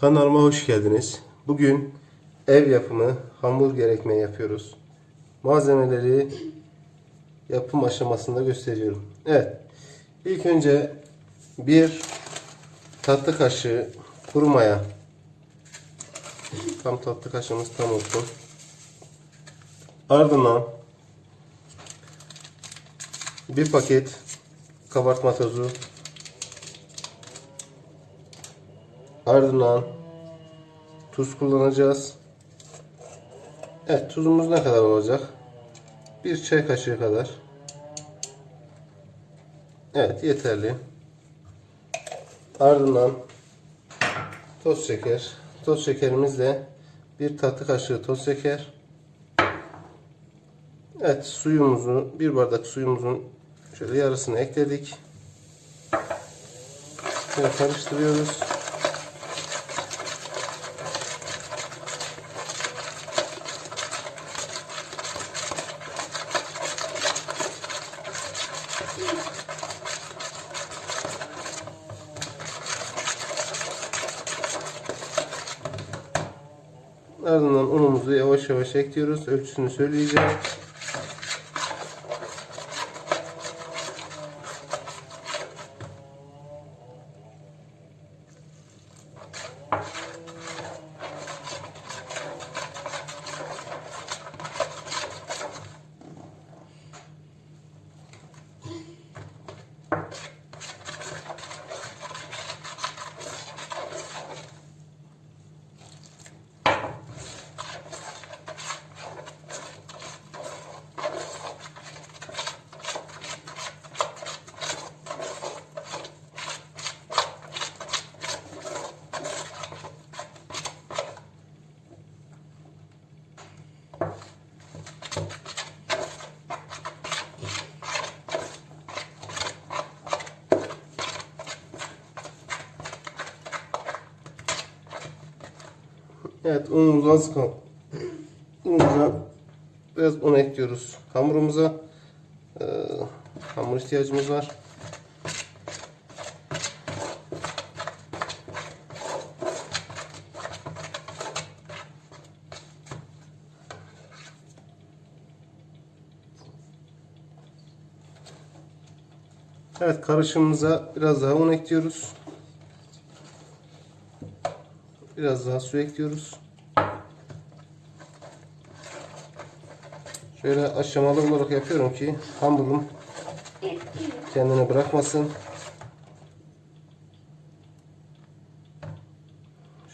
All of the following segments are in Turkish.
Kanalıma hoş geldiniz. Bugün ev yapımı hamburger ekmeği yapıyoruz. Malzemeleri yapım aşamasında gösteriyorum. Evet. İlk önce bir tatlı kaşığı kuru maya. Tam tatlı kaşığımız tam olsun. Ardından bir paket kabartma tozu. Ardından tuz kullanacağız. Evet tuzumuz ne kadar olacak? Bir çay kaşığı kadar. Evet yeterli. Ardından toz şeker. Toz şekerimizle bir tatlı kaşığı toz şeker. Evet suyumuzu bir bardak suyumuzun şöyle yarısını ekledik. Şöyle karıştırıyoruz. Ardından unumuzu yavaş yavaş ekliyoruz. Ölçüsünü söyleyeceğim. Evet unumuz az. Unumuza biraz un ekliyoruz. Hamurumuza Ee, hamur ihtiyacımız var. Evet karışımımıza biraz daha un ekliyoruz. Biraz daha su ekliyoruz. Şöyle aşamalı olarak yapıyorum ki hamurum kendini bırakmasın.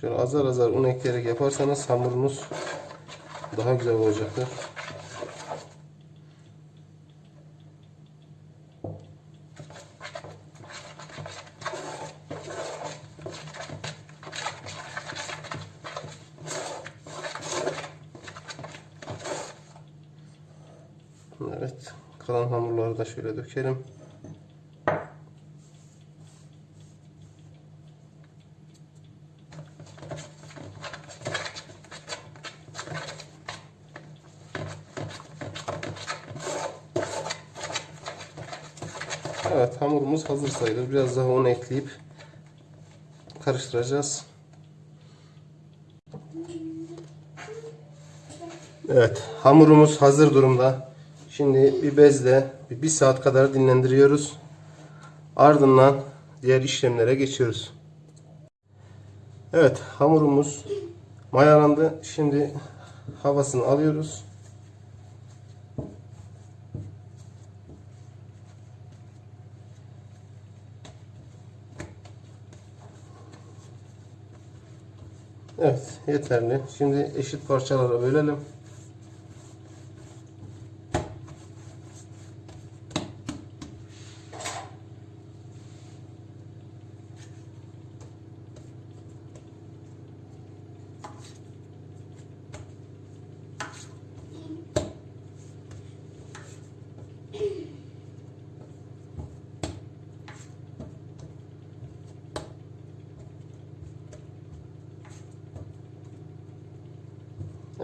Şöyle azar azar un ekleyerek yaparsanız hamurunuz daha güzel olacaktır. Evet. Kalan hamurları da şöyle dökelim. Evet hamurumuz hazır sayılır. Biraz daha un ekleyip karıştıracağız. Evet, hamurumuz hazır durumda. Şimdi bir bezle bir, saat kadar dinlendiriyoruz. Ardından diğer işlemlere geçiyoruz. Evet, hamurumuz mayalandı. Şimdi havasını alıyoruz. Evet, yeterli. Şimdi eşit parçalara bölelim.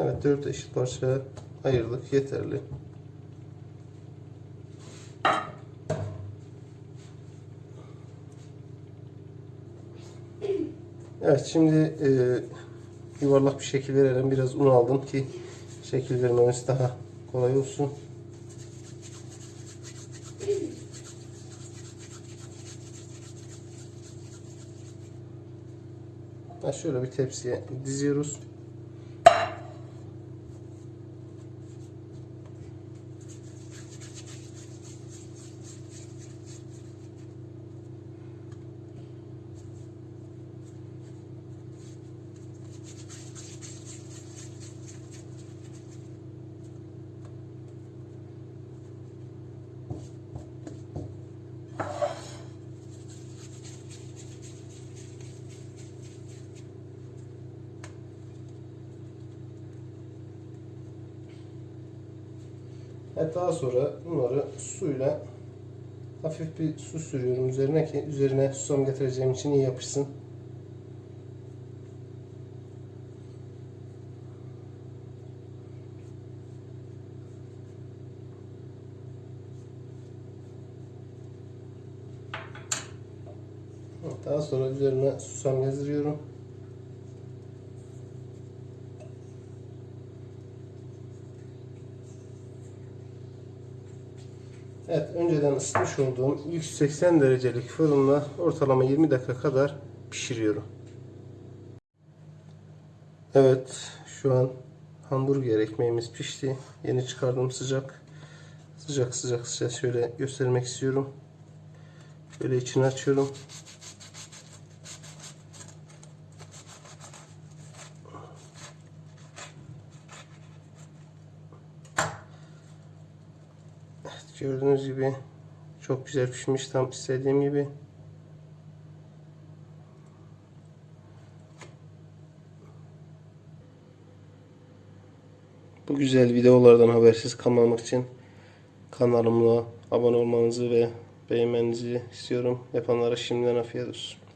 Evet dört eşit parçaya ayırdık yeterli. Evet şimdi e, yuvarlak bir şekil verelim. Biraz un aldım ki şekil vermemiz daha kolay olsun. Ha, şöyle bir tepsiye diziyoruz. Evet, daha sonra bunları suyla hafif bir su sürüyorum üzerine ki üzerine susam getireceğim için iyi yapışsın. Daha sonra üzerine susam gezdiriyorum. Evet, önceden ısıtmış olduğum 180 derecelik fırında ortalama 20 dakika kadar pişiriyorum. Evet, şu an hamburger ekmeğimiz pişti. Yeni çıkardım sıcak. Sıcak sıcak sıcak şöyle göstermek istiyorum. Böyle içini açıyorum. Gördüğünüz gibi çok güzel pişmiş tam istediğim gibi. Bu güzel videolardan habersiz kalmamak için kanalıma abone olmanızı ve beğenmenizi istiyorum. Yapanlara şimdiden afiyet olsun.